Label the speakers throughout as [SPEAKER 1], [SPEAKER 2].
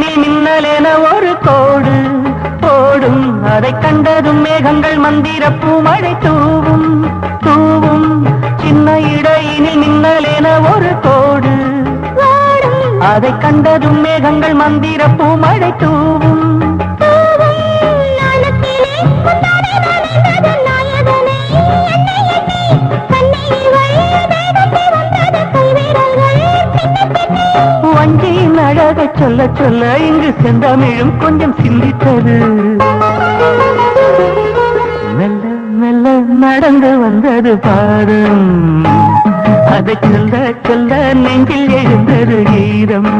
[SPEAKER 1] இடையினில் மின்னலென ஒரு கோடு. ஓடும் அதை கண்டதும் மேகங்கள் மந்திர பூமழை தூவும். தூவும் சின்ன இடையினில் மின்னலென ஒரு கோடு. அதை கண்டதும் மேகங்கள் மந்திர பூமழை தூவும். சொல்ல சொல்ல இங்கு செந்தமிழும் கொஞ்சம் சிந்தித்தது. மெல்ல மெல்ல நடந்து வந்தது பாடும் அதை சொல்ல சொல்ல நெஞ்சில் எழுந்தது கீதம்.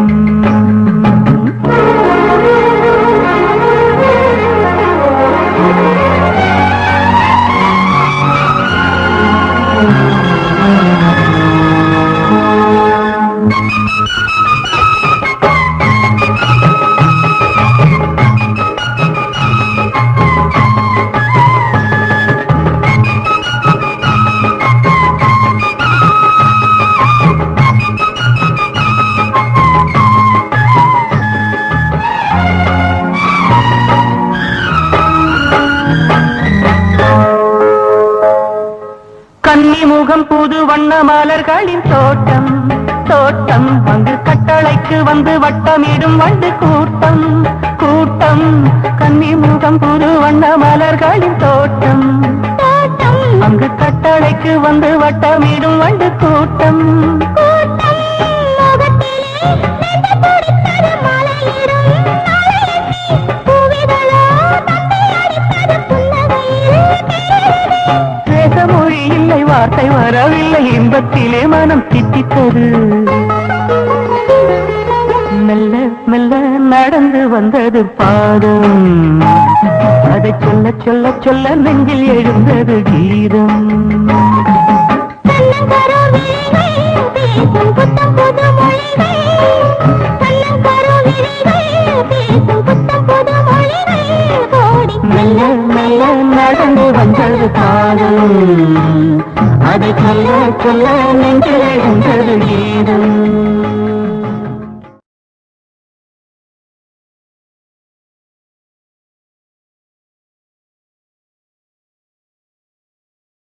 [SPEAKER 1] கன்னிமுகம் புது வண்ண மலர்களின் தோட்டம். தோட்டம் அங்கு கட்டளைக்கு வந்து வட்டமிடும் வண்டு கூட்டம். கூட்டம் கன்னிமுகம் புது வண்ண மலர்களின் தோட்டம். அங்கு கட்டளைக்கு வந்து வட்டமிடும் வண்டு கூட்டம். மொழி இல்லை வார்த்தை வரவில்லை. இன்பத்திலே மனம் தித்தித்தது மெல்ல மெல்ல நடந்து வந்தது பாதம். அதை சொல்ல சொல்ல சொல்ல நெஞ்சில் எழுந்தது கீதம். மெல்ல கடந்து வந்தது பாதம் அதை சொல்ல சொல்ல நெஞ்சில் எழுந்தது கீதம்